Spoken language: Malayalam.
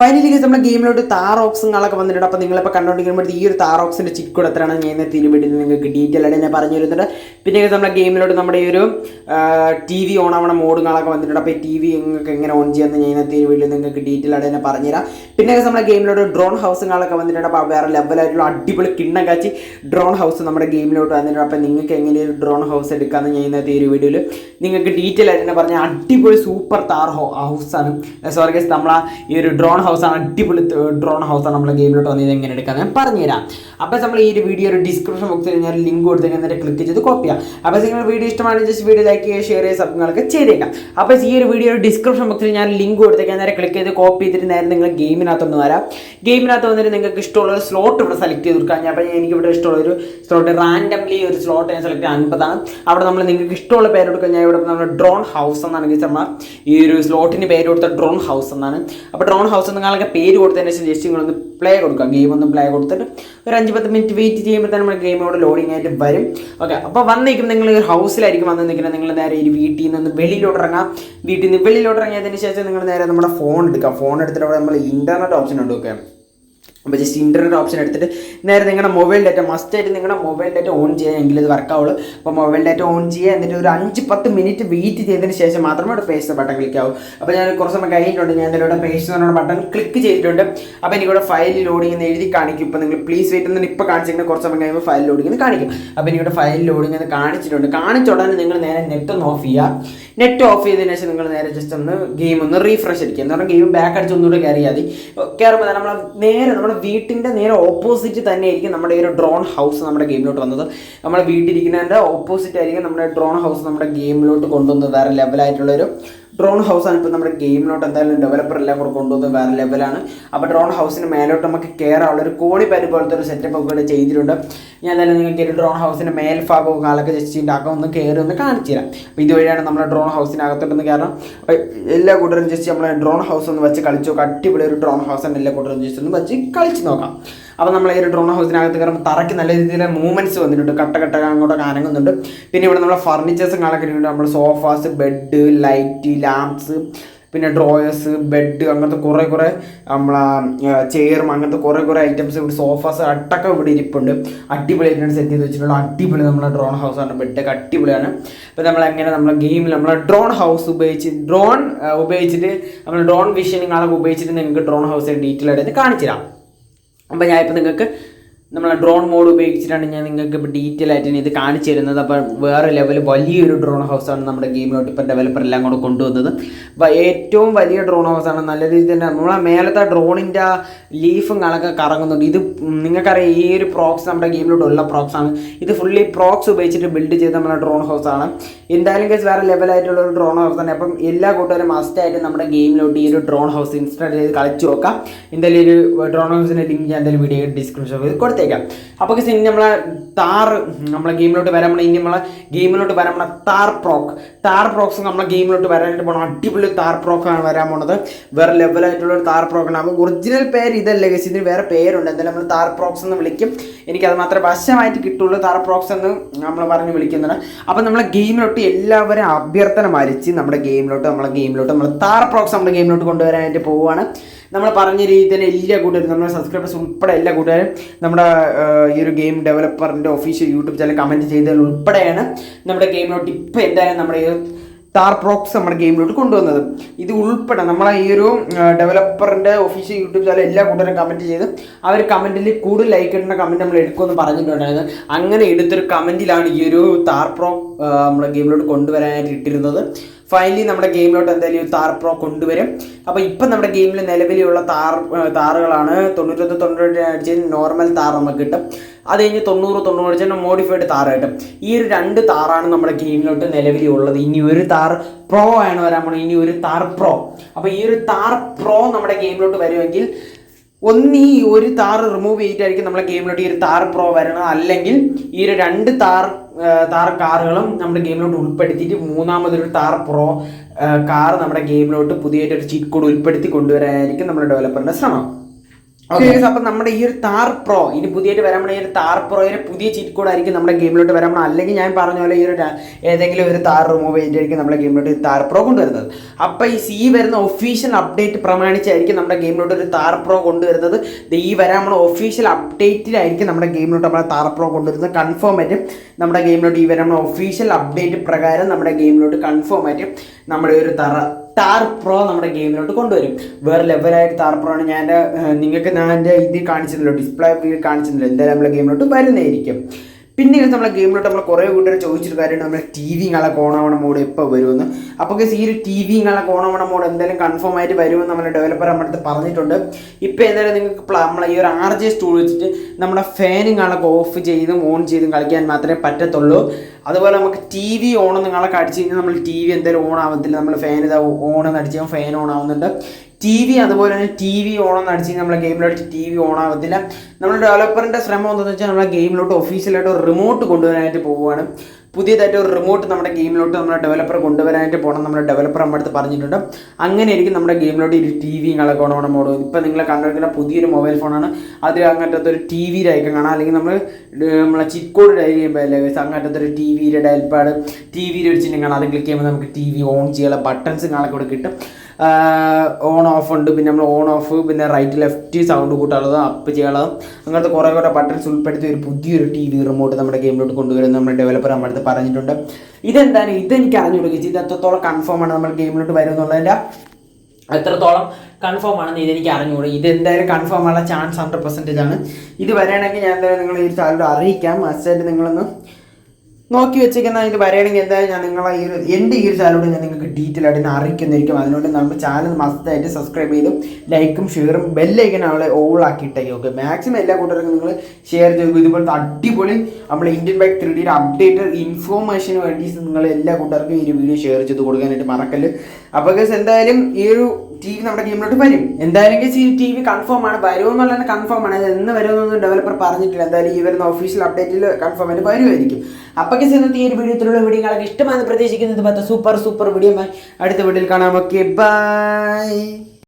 ഫൈനലി നമ്മുടെ ഗെയിമിലോട്ട് താറോക്സുകളൊക്കെ വന്നിട്ടുണ്ട്. അപ്പോൾ നിങ്ങളിപ്പോൾ കണ്ടുകൊണ്ടിരിക്കുമ്പോൾ ഈ ഒരു താറോക്സിന്റെ ചിക്ക് കൂടെ ഞാൻ തിരുവിടുന്നത് നിങ്ങൾക്ക് ഡീറ്റെയിൽ ആയിട്ട് ഞാൻ പറഞ്ഞു തരുന്നുണ്ട് പിന്നെ നമ്മുടെ ഗെയിമിലോട്ട് നമ്മുടെ ഈ ഒരു ടി വി ഓൺ ആവണ മോഡുകളൊക്കെ വന്നിട്ടുണ്ട്. അപ്പോൾ ഈ ടി വി നിങ്ങൾക്ക് എങ്ങനെ ഓൺ ചെയ്യാമെന്ന് ഞാൻ ഇന്നത്തെ ഈ വീഡിയോ നിങ്ങൾക്ക് ഡീറ്റെയിൽ ആയിട്ട് തന്നെ പറഞ്ഞുതരാം. പിന്നെ നമ്മുടെ ഗെയിമിലോട്ട് ഡ്രോൺ ഹൗസുകളൊക്കെ വന്നിട്ടുണ്ട്. അപ്പോൾ വേറെ ലെവലായിട്ടുള്ള അടിപൊളി കിണ്ണം കാച്ചി ഡ്രോൺ ഹൗസ് നമ്മുടെ ഗെയിമിലോട്ട് വന്നിട്ടുണ്ട്. അപ്പോൾ നിങ്ങൾക്ക് എങ്ങനെ ഒരു ഡ്രോൺ ഹൗസ് എടുക്കാമെന്ന് ഞാൻ ഇന്നത്തെ ഈ ഒരു വീഡിയോയിൽ നിങ്ങൾക്ക് ഡീറ്റെയിൽ ആയിട്ട് തന്നെ പറഞ്ഞാൽ അടിപൊളി സൂപ്പർ താർ ഹൗസാണ് സോറി നമ്മൾ ഈ ഒരു ഡ്രോൺ ഹൗസാണ് അടിപൊളി ഡ്രോൺ ഹൗസാണ് നമ്മുടെ ഗെയിമിലോട്ട് വന്നത്. എങ്ങനെ എടുക്കാമെന്ന് ഞാൻ പറഞ്ഞുതരാം. അപ്പോൾ നമ്മൾ ഈ ഒരു വീഡിയോ ഒരു ഡിസ്ക്രിപ്ഷൻ ബോക്സിൽ ഞാൻ ലിങ്ക് കൊടുത്തിട്ട് എന്നിട്ട് ക്ലിക്ക് ചെയ്ത് കോപ്പി അപ്പോൾ നിങ്ങൾ വീഡിയോ ഇഷ്ടമാണെങ്കിൽ ജസ്റ്റ് വീഡിയോ ലൈക്ക് ചെയ്യുക ഷെയർ ചെയ്യുക സംഭവങ്ങളൊക്കെ ചെയ്തേക്കാം. അപ്പോൾ ഈ ഒരു വീഡിയോ ഡിസ്ക്രിപ്ഷൻ ബോക്സിൽ ഞാൻ ലിങ്ക് കൊടുത്തേക്കാൻ നേരെ ക്ലിക്ക് ചെയ്ത് കോപ്പി ചെയ്തിട്ട് നേരെ നിങ്ങൾ ഗെയിമിനകത്തൊന്ന് വരാം. ഗെയിമിനകത്ത് വന്നിട്ട് നിങ്ങൾക്ക് ഇഷ്ടമുള്ള ഒരു സ്ലോട്ട് ഇവിടെ സെലക്ട് ചെയ്ത് കൊടുക്കാം. ഞാൻ അപ്പോൾ എനിക്ക് ഇവിടെ ഇഷ്ടമുള്ള ഒരു സ്ലോട്ട് റാൻഡംലി ഒരു സ്ലോട്ട് ഞാൻ സെലക്ട് അൻപതാണ്. അവിടെ നമ്മൾ നിങ്ങൾക്ക് ഇഷ്ടമുള്ള പേര് കൊടുക്കുക ഞാൻ ഇവിടെ നമ്മൾ ഡ്രോൺ ഹൗസ് എന്നാണ് ഗീസ് ഈ ഒരു സ്ലോട്ടിന് പേര് കൊടുത്ത ഡ്രോൺ ഹൗസ് എന്നാണ്. അപ്പോൾ ഡ്രോൺ ഹൗസ് നിങ്ങളൊക്കെ പേര് കൊടുത്തതിന് ശേഷം ജസ്റ്റ് നിങ്ങളൊന്ന് പ്ലേ കൊടുക്കുക ഗെയിം ഒന്ന് പ്ലേ കൊടുത്തിട്ട് ഒരു അഞ്ച് പത്ത് മിനിറ്റ് വെയിറ്റ് ചെയ്യുമ്പോൾ തന്നെ നമ്മുടെ ഗെയിമോട് ലോഡിംഗ് ആയിട്ട് വരും. ഓക്കെ അപ്പോൾ വന്നിരിക്കും നിങ്ങൾ ഹൗസിലായിരിക്കും വന്ന് നിൽക്കുന്നത് നിങ്ങൾ നേരെ ഒരു വീട്ടിൽ നിന്ന് വെളിയിലോട്ട് ഇറങ്ങാം. വീട്ടിൽ നിന്ന് വെളിയിലോട്ട് ഇറങ്ങിയതിന് ശേഷം നിങ്ങൾ നേരെ നമ്മുടെ ഫോൺ എടുക്കാം. ഫോൺ എടുത്തിട്ട് അവിടെ നമ്മൾ ഇന്റർനെറ്റ് ഓപ്ഷൻ ഉണ്ട് ഓക്കെ അപ്പോൾ ജസ്റ്റ് ഇന്റർനെറ്റ് ഓപ്ഷൻ എടുത്തിട്ട് നേരെ നിങ്ങളുടെ മൊബൈൽ ഡാറ്റ മസ്റ്റായിട്ട് നിങ്ങളുടെ മൊബൈൽ ഡാറ്റ ഓൺ ചെയ്യാമെങ്കിൽ ഇത് വർക്കാവുള്ളൂ അപ്പോൾ മൊബൈൽ ഡാറ്റ ഓൺ ചെയ്യുക എന്നിട്ട് ഒരു അഞ്ച് പത്ത് മിനിറ്റ് വെയിറ്റ് ചെയ്തതിന് ശേഷം മാത്രമേ അവിടെ പേസ്റ്റ് ബട്ടൺ ക്ലിക്ക് ആവും. അപ്പോൾ ഞാൻ കുറച്ച് സമയം കഴിഞ്ഞിട്ടുണ്ട്. ഞാൻ ഇതിലൂടെ പേസ്റ്റ് ബട്ടൺ ക്ലിക്ക് ചെയ്തിട്ടുണ്ട്. അപ്പോൾ എനിക്കിവിടെ ഫയൽ ലോഡിംഗ് എന്ന് എഴുതി കാണിക്കും. ഇപ്പോൾ നിങ്ങൾ പ്ലീസ് വെയിറ്റ് എന്ന് ഇപ്പോൾ കാണിച്ചിരിക്കുന്ന കുറച്ച് സമയം കഴിയുമ്പോൾ ഫയൽ ലോഡിംഗ് എന്ന് കാണിക്കും. അപ്പോൾ എനിക്കിവിടെ ഫയൽ ലോഡിംഗ് എന്ന് കാണിച്ചിട്ടുണ്ട്. കാണിച്ച ഉടനെ നിങ്ങൾ നേരെ നെറ്റ് ഒന്ന് ഓഫ് ചെയ്യുക നെറ്റ് ഓഫ് ചെയ്തതിന് ശേഷം നിങ്ങൾ നേരെ ജസ്റ്റ് ഒന്ന് ഗെയിം ഒന്ന് റീഫ്രഷ് അടിക്കുക. എന്ന് പറഞ്ഞാൽ ഗെയിം ബാക്ക് അടിച്ച് ഒന്നുകൂടെ കയറിയാൽ മതി. കയറുമ്പോൾ നമ്മൾ നേരെ നമ്മുടെ വീട്ടിന്റെ നേരെ ഓപ്പോസിറ്റ് തന്നെ ആയിരിക്കും നമ്മുടെ ഈ ഒരു ഡ്രോൺ ഹൗസ് നമ്മുടെ ഗെയിമിലോട്ട് വന്നത്. നമ്മുടെ വീട്ടിലിരിക്കുന്നതിന്റെ ഓപ്പോസിറ്റ് ആയിരിക്കും നമ്മുടെ ഡ്രോൺ ഹൗസ് നമ്മുടെ ഗെയിമിലോട്ട് കൊണ്ടുവന്നത്. വേറെ ലെവലായിട്ടുള്ളൊരു ഡ്രോൺ ഹൗസാണ് ഇപ്പോൾ നമ്മുടെ ഗെയിമിലോട്ട് എന്തായാലും ഡെവലപ്പർ എല്ലാം കൂടെ കൊണ്ടുവന്നത്. വേറെ ലെവലാണ് അപ്പോൾ ഡ്രോൺ ഹൗസിന് മേലോട്ട് നമുക്ക് കയറാനുള്ള ഒരു കോണിപ്പരി പോലത്തെ ഒരു സെറ്റപ്പ് ഒക്കെ ചെയ്തിട്ടുണ്ട്. ഞാൻ എന്തായാലും നിങ്ങൾക്ക് ഒരു ഡ്രോൺ ഹൗസിന്റെ മേൽഭാഗവും കാലൊക്കെ ജസ്റ്റ് ഉണ്ടാക്കാം ഒന്ന് കയറി ഒന്ന് കാണിച്ചു തരാം. അപ്പോൾ ഇതുവഴിയാണ് നമ്മുടെ ഡ്രോൺ ഹൗസിനകത്തോട്ടൊന്ന് കയറണം അപ്പോൾ എല്ലാ കൂട്ടരും ജസ്റ്റ് നമ്മളെ ഡ്രോൺ ഹൗസ് ഒന്ന് വെച്ച് കളിച്ചു നോക്കാം. അടിപൊളി ഒരു ഡ്രോൺ ഹൗസാണ് എല്ലാ കൂട്ടരും ജസ്റ്റ് ഒന്ന് വെച്ച് കളിച്ച് നോക്കാം. അപ്പോൾ നമ്മൾ ഈ ഒരു ഡ്രോൺ ഹൗസിനകത്ത് കയറുമ്പോൾ തറയ്ക്ക് നല്ല രീതിയിൽ മൂവ്മെന്റ്സ് വന്നിട്ടുണ്ട്. കട്ട കട്ട അങ്ങോട്ടൊക്കെ അനങ്ങുന്നുണ്ട് പിന്നെ ഇവിടെ നമ്മുടെ ഫർണിച്ചേഴ്സും കാണാൻ കഴിഞ്ഞിട്ടുണ്ട് നമ്മൾ സോഫാസ് ബെഡ് ലൈറ്റ് ലാംപ്സ് പിന്നെ ഡ്രോയേഴ്സ് ബെഡ് അങ്ങനത്തെ കുറേ കുറേ നമ്മളെ ചെയറും അങ്ങനത്തെ കുറേ കുറേ ഐറ്റംസ് ഇവിടെ സോഫാസ് അട്ടൊക്കെ ഇവിടെ ഇരിപ്പുണ്ട്. അടിപൊളിയായിട്ടാണ് സെറ്റ് ചെയ്ത് വെച്ചിട്ടുള്ള അടിപൊളി നമ്മുടെ ഡ്രോൺ ഹൗസ് ഹൗസാണ് ബെഡൊക്കെ അടിപൊളിയാണ്. നമ്മൾ എങ്ങനെ നമ്മളെ ഗെയിമിൽ നമ്മളെ ഡ്രോൺ ഹൗസ് ഉപയോഗിച്ച് ഡ്രോൺ ഉപയോഗിച്ചിട്ട് നമ്മൾ ഡ്രോൺ വിഷനിങ്ങളൊക്കെ ഉപയോഗിച്ചിട്ട് നിങ്ങൾക്ക് ഡ്രോൺ ഹൗസിന്റെ ഡീറ്റെയിൽ ആയിട്ട് കാണിച്ചു തരാം അപ്പോൾ ഞാനിപ്പോൾ നിങ്ങൾക്ക് നമ്മളെ ഡ്രോൺ മോഡ് ഉപയോഗിച്ചിട്ടാണ് ഞാൻ നിങ്ങൾക്ക് ഇപ്പോൾ ഡീറ്റെയിൽ ആയിട്ട് ഇത് കാണിച്ചു തരുന്നത്. അപ്പോൾ വേറെ ലെവൽ വലിയൊരു ഡ്രോൺ ഹൗസാണ് നമ്മുടെ ഗെയിമിലോട്ട് ഇപ്പോൾ ഡെവലപ്പർ എല്ലാം കൂടെ കൊണ്ടുവന്നത്. അപ്പോൾ ഏറ്റവും വലിയ ഡ്രോൺ ഹൗസാണ് നല്ല രീതിയിൽ തന്നെ നമ്മളെ മേലത്തെ ഡ്രോണിന്റെ ലീഫും കണക്കെ കറങ്ങുന്നുണ്ട്. ഇത് നിങ്ങൾക്കറിയാം ഈ ഒരു പ്രോക്സ് നമ്മുടെ ഗെയിമിലോട്ട് ഉള്ള പ്രോക്സ് ആണ്. ഇത് ഫുള്ളി പ്രോക്സ് ഉപയോഗിച്ചിട്ട് ബിൽഡ് ചെയ്ത നമ്മുടെ ഡ്രോൺ ഹൗസാണ് എന്തായാലും കേസ് വേറെ ലെവലായിട്ടുള്ള ഒരു ഡ്രോൺ ഹൗസ് തന്നെ അപ്പം എല്ലാ കൂട്ടുകാരും മസ്റ്റായിട്ട് നമ്മുടെ ഗെയിമിലോട്ട് ഈ ഒരു ഡ്രോൺ ഹൗസ് ഇൻസ്റ്റാൾ ചെയ്ത് കളിച്ച് നോക്കാം. എന്തായാലും ഈ ഒരു ഡ്രോൺ ഹൗസിന്റെ ലിങ്ക് ഞാൻ എന്തായാലും വീഡിയോ ഡിസ്ക്രിപ്ഷൻ കൊടുത്തേക്കാം അപ്പോൾ ഇനി നമ്മളെ താർ നമ്മളെ ഗെയിമിലോട്ട് വരാൻ പോണ ഇനി നമ്മളെ ഗെയിമിലോട്ട് വരാൻ പോണ താർ പ്രോക്ക് താർ പ്രോക്സ് നമ്മളെ ഗെയിമിലോട്ട് വരാനായിട്ട് പോകണം അടിപൊളി താർ പ്രോക്കാണ് വരാൻ പോണത്. വേറെ ലെവലായിട്ടുള്ള ഒരു താർ പ്രോക്കാണ് അപ്പോൾ ഒറിജിനൽ പേര് ഇതല്ല കേസ് ഇതിന് വേറെ പേരുണ്ട്. എന്തായാലും നമ്മൾ താർ പ്രോക്സ് എന്ന് വിളിക്കും. എനിക്കത് മാത്രമേ വശമായിട്ട് കിട്ടുള്ളൂ. താർ പ്രോക്സ് എന്ന് നമ്മൾ പറഞ്ഞ് വിളിക്കുന്നുണ്ട് അപ്പോൾ നമ്മളെ ഗെയിമിലോട്ട് എല്ലാവരും അഭ്യർത്ഥന മരിച്ച് നമ്മുടെ ഗെയിമിലോട്ട് നമ്മളെ ഗെയിമിലോട്ട് നമ്മൾ താർ പ്രോക്സ് നമ്മുടെ ഗെയിമിലോട്ട് കൊണ്ടുവരാനായിട്ട് പോവുകയാണ് നമ്മൾ പറഞ്ഞ രീതിയിൽ തന്നെ എല്ലാ കൂട്ടുകാരും നമ്മുടെ സബ്സ്ക്രൈബേഴ്സ് ഉൾപ്പെടെ എല്ലാ കൂട്ടുകാരും നമ്മുടെ ഈ ഒരു ഗെയിം ഡെവലപ്പറിന്റെ ഒഫീഷ്യൽ യൂട്യൂബ് ചാനൽ കമന്റ് ചെയ്തതിൽ ഉൾപ്പെടെയാണ് നമ്മുടെ ഗെയിമിലോട്ട് ഇപ്പോൾ എന്തായാലും നമ്മുടെ ഈ പ്രോക്സ് നമ്മുടെ ഗെയിമിലോട്ട് കൊണ്ടുവന്നത്. ഇത് ഉൾപ്പെടെ നമ്മളെ ഈ ഒരു ഡെവലപ്പറിന്റെ ഒഫീഷ്യൽ യൂട്യൂബ് ചാനൽ എല്ലാ കൂട്ടരും കമന്റ് ചെയ്ത് അവർ കമന്റിൽ കൂടുതൽ ലൈക്ക് ഇടുന്ന കമന്റ് നമ്മൾ എടുക്കുമെന്ന് പറഞ്ഞിട്ടുണ്ടായിരുന്നു. അങ്ങനെ എടുത്തൊരു കമന്റിലാണ് ഈ ഒരു താർ പ്രോ നമ്മുടെ ഗെയിമിലോട്ട് കൊണ്ടുവരാനായിട്ട് ഇട്ടിരുന്നത്. ഫൈനലി നമ്മുടെ ഗെയിമിലോട്ട് എന്തായാലും താർ പ്രോ കൊണ്ടുവരും. അപ്പോൾ ഇപ്പം നമ്മുടെ ഗെയിമിൽ നിലവിലുള്ള താർ താറുകളാണ് തൊണ്ണൂറ്റൊന്ന് തൊണ്ണൂറ്റി അടിച്ച് നോർമൽ താർ നമുക്ക് കിട്ടും. അത് കഴിഞ്ഞ് തൊണ്ണൂറ് തൊണ്ണൂറ് അടിച്ച് മോഡിഫൈഡ് താർ കിട്ടും. ഈ ഒരു രണ്ട് താറാണ് നമ്മുടെ ഗെയിമിലോട്ട് നിലവിലുള്ളത്. ഇനി ഒരു താർ പ്രോ ആണ് വരാൻ പോകുന്നത് ഇനി ഒരു താർ പ്രോ അപ്പോൾ ഈ ഒരു താർ പ്രോ നമ്മുടെ ഗെയിമിലോട്ട് വരുമെങ്കിൽ ഒന്ന് ഈ ഒരു താർ റിമൂവ് ചെയ്തിട്ടായിരിക്കും നമ്മളെ ഗെയിമിലോട്ട് ഈ ഒരു താർ പ്രോ വരണം അല്ലെങ്കിൽ ഈ ഒരു രണ്ട് താർ താർ കാറുകളും നമ്മുടെ ഗെയിമിലോട്ട് ഉൾപ്പെടുത്തിയിട്ട് മൂന്നാമതൊരു താർ പ്രോ കാർ നമ്മുടെ ഗെയിമിലോട്ട് പുതിയൊരു ചീറ്റ് കോഡ് ഉൾപ്പെടുത്തി കൊണ്ടുവരാനായിരിക്കും നമ്മുടെ ഡെവലപ്പറിന്റെ ശ്രമം. അപ്പൊ നമ്മുടെ ഈ ഒരു താർ പ്രോ ഇനി പുതിയായിട്ട് വരാൻ പോണ ഈ ഒരു താർ പ്രോയുടെ പുതിയ ചീറ്റ് കോഡ് ആയിരിക്കും നമ്മുടെ ഗെയിമിലോട്ട് വരാൻ അല്ലെങ്കിൽ ഞാൻ പറഞ്ഞ പോലെ ഈ ഒരു ഏതെങ്കിലും ഒരു താർ റിമൂവ് ചെയ്തിട്ടായിരിക്കും നമ്മുടെ ഗെയിമിലോട്ട് താർ പ്രോ കൊണ്ടുവരുന്നത്. അപ്പൊ ഈ സി വരുന്ന ഒഫീഷ്യൽ അപ്ഡേറ്റ് പ്രമാണിച്ചായിരിക്കും നമ്മുടെ ഗെയിമിലോട്ട് ഒരു താർ പ്രോ കൊണ്ടുവരുന്നത്. ഈ വരാൻ പോണ ഒഫീഷ്യൽ അപ്ഡേറ്റിലായിരിക്കും നമ്മുടെ ഗെയിമിലോട്ട് നമ്മുടെ താർ പ്രോ കൊണ്ടുവരുന്നത്. കൺഫേം ആയിട്ട് നമ്മുടെ ഗെയിമിലോട്ട് ഈ വരാൻ ഒഫീഷ്യൽ അപ്ഡേറ്റ് പ്രകാരം നമ്മുടെ ഗെയിമിലോട്ട് കൺഫേം ആയിട്ട് നമ്മുടെ ഒരു തറ ടാർ പ്രോ നമ്മുടെ ഗെയിമിലോട്ട് കൊണ്ടുവരും. വേറെ ലെവലായിട്ട് ടാർ പ്രോ ആണ് ഞാൻ നിങ്ങൾക്ക് ഞാൻ എന്റെ ഇത് കാണിച്ചിട്ടുണ്ടല്ലോ ഡിസ്പ്ലേ കാണിച്ചിട്ടുണ്ടല്ലോ എന്തായാലും നമ്മുടെ ഗെയിമിലോട്ട് വരുന്നതായിരിക്കും. പിന്നെ ഇത് നമ്മളെ ഗെയിമിലോട്ട് നമ്മൾ കുറേ കൂട്ടർ ചോദിച്ചൊരു കാര്യമാണ് നമ്മൾ ടി വി ഇങ്ങനെ കോണവണ മോഡ് എപ്പോൾ വരുമെന്ന് അപ്പോൾ ഈ ഒരു ടി വി ഇങ്ങനെ കോണവണ മോഡ് എന്തായാലും കൺഫേം ആയിട്ട് വരുമെന്ന് നമ്മുടെ ഡെവലപ്പർ നമ്മുടെ അടുത്ത് പറഞ്ഞിട്ടുണ്ട്. ഇപ്പോൾ എന്തായാലും നിങ്ങൾക്ക് നമ്മൾ ഈ ഒരു ആർ ജെ സ്റ്റൂൾ വെച്ചിട്ട് നമ്മുടെ ഫാൻ ഇങ്ങനെ ഓഫ് ചെയ്തും ഓൺ ചെയ്തും കളിക്കാൻ മാത്രമേ പറ്റത്തുള്ളൂ. അതുപോലെ നമുക്ക് ടി വി ഓൺ നിങ്ങളൊക്കെ അടിച്ചു കഴിഞ്ഞാൽ നമ്മൾ ടി വി എന്തായാലും ഓൺ ആവത്തില്ല. നമ്മൾ ഫാൻ ഇതാ ഓൺ എന്ന് അടിച്ചാൽ ഫാൻ ഓൺ ആവുന്നുണ്ട്. ടി വി അതുപോലെ തന്നെ ടി വി ഓൺ എന്ന് അടിച്ച് നമ്മളെ ഗെയിമിലോട്ട് ടി വി ഓൺ ആവത്തില്ല നമ്മുടെ ഡെവലപ്പറിന്റെ ശ്രമം എന്താണെന്ന് വെച്ചാൽ നമ്മളെ ഗെയിമിലോട്ട് ഒഫീഷ്യലായിട്ട് ഒരു റിമോട്ട് കൊണ്ടുവരാനായിട്ട് പോവുകയാണ്. പുതിയതായിട്ട് ഒരു റിമോട്ട് നമ്മുടെ ഗെയിമിലോട്ട് നമ്മുടെ ഡെവലപ്പർ കൊണ്ടുവരാനായിട്ട് പോകണം നമ്മുടെ ഡെവലപ്പർ നമ്മുടെ അടുത്ത് പറഞ്ഞിട്ടുണ്ട്. അങ്ങനെ ആയിരിക്കും നമ്മുടെ ഗെയിമിലോട്ട് ഒരു ടി വി കളൊക്കെ ഓണം മോഡ് ഇപ്പം നിങ്ങൾ കണ്ടുവയ്ക്കുന്ന പുതിയൊരു മൊബൈൽ ഫോണാണ് അതിൽ അങ്ങനത്തെ ഒരു ടി വിയുടെ ഐക്കൺ കാണാം. അല്ലെങ്കിൽ നമ്മൾ നമ്മളെ ചിക്കോട് ഡയൽ ചെയ്യുമ്പോൾ അല്ലേ അങ്ങനത്തെ ഒരു ടി വിയുടെ ഡയൽ പാഡ് ടി വിയിൽ ഒരു ചിഹ്നം കാണാം അത് ക്ലിക്ക് ചെയ്യുമ്പോൾ നമുക്ക് ടി വി ഓൺ ചെയ്യാനുള്ള ബട്ടൺസ് കാണാൻ കൂടെ കിട്ടും. ഓൺ ഓഫ് ഉണ്ട്. പിന്നെ നമ്മൾ ഓൺ ഓഫ് പിന്നെ റൈറ്റ് ലെഫ്റ്റ് സൗണ്ട് കൂട്ടാനുള്ളത് അപ്പ് ചെയ്യാനുള്ളത്. അങ്ങനത്തെ കുറേ കുറേ ബട്ടൺസ് ഉൾപ്പെടുത്തി ഒരു പുതിയൊരു ടി വി റിമോട്ട് നമ്മുടെ ഗെയിമിലോട്ട് കൊണ്ടുവരുന്ന നമ്മുടെ ഡെവലപ്പർ നമ്മുടെ അടുത്ത് പറഞ്ഞിട്ടുണ്ട്. ഇതെന്താണ്? ഇതെനിക്ക് അറിഞ്ഞു കൊടുക്കുക ഇത് എത്രത്തോളം കൺഫേം ആണ് നമ്മുടെ ഗെയിമിലോട്ട് വരും എന്നുള്ളതിന്റെ എത്രത്തോളം കൺഫേം ആണെന്ന് ഇതെനിക്ക് അറിഞ്ഞുകൂടി ഇത് എന്തായാലും കൺഫേം ആണ് ചാൻസ് ഹൺഡ്രഡ് പെർസെന്റേജ് ആണ്. ഇത് വരികയാണെങ്കിൽ ഞാൻ എന്തായാലും നിങ്ങൾ ഈ ചാനലോട് അറിയിക്കാം. മസ്റ്റായിട്ട് നിങ്ങളൊന്ന് നോക്കി വെച്ചേക്കുന്ന ഇത് വരണമെങ്കിൽ എന്തായാലും ഞാൻ നിങ്ങളെ ഈ ഒരു എന്റെ ഈ ഒരു ചാനലോട് ഞാൻ നിങ്ങൾക്ക് ഡീറ്റെയിൽ ആയിട്ട് ഞാൻ അറിയിക്കുന്നതായിരിക്കും. അതിനോട് നമ്മുടെ ചാനൽ മസ്റ്റായിട്ട് സബ്സ്ക്രൈബ് ചെയ്തും ലൈക്കും ഷെയറും ബെല്ലൈക്കൻ അവളെ ഓൾ ആക്കിയിട്ടേക്കും ഓക്കെ മാക്സിമം എല്ലാ കൂട്ടർക്കും നിങ്ങൾ ഷെയർ ചെയ്തു ഇതുപോലത്തെ അടിപൊളി നമ്മൾ ഇന്ത്യൻ ബൈക്ക് ത്രീ ഡിയുടെ അപ്ഡേറ്റഡ് ഇൻഫോർമേഷന് വേണ്ടി നിങ്ങൾ എല്ലാ കൂട്ടർക്കും ഈ ഒരു വീഡിയോ ഷെയർ ചെയ്ത് കൊടുക്കാനായിട്ട് മറക്കല്ല്. അപ്പോൾ guys എന്തായാലും ഈ ഒരു ടി വി നമ്മുടെ ഗെയിമിലോട്ട് വരും. എന്തായാലും ഗസ് ഈ ടി വി കൺഫേം ആണ് വരുമെന്നുള്ളത് കൺഫേം ആണ്. അത് എന്ന് വരുമെന്നൊന്നും ഡെവലപ്പർ പറഞ്ഞിട്ടില്ല. എന്തായാലും ഈ വരുന്ന ഒഫീഷ്യൽ അപ്ഡേറ്റിൽ കൺഫേം ആയിട്ട് വരുമായിരിക്കും അപ്പൊ guys ഇന്നത്തെ ഈ ഒരു വീഡിയോത്തിലുള്ള വീഡിയോകളൊക്കെ ഇഷ്ടമാണെന്ന് പ്രതീക്ഷിക്കുന്നത് സൂപ്പർ സൂപ്പർ വീഡിയോ അടുത്ത വീഡിയോയിൽ കാണാം. Okay bye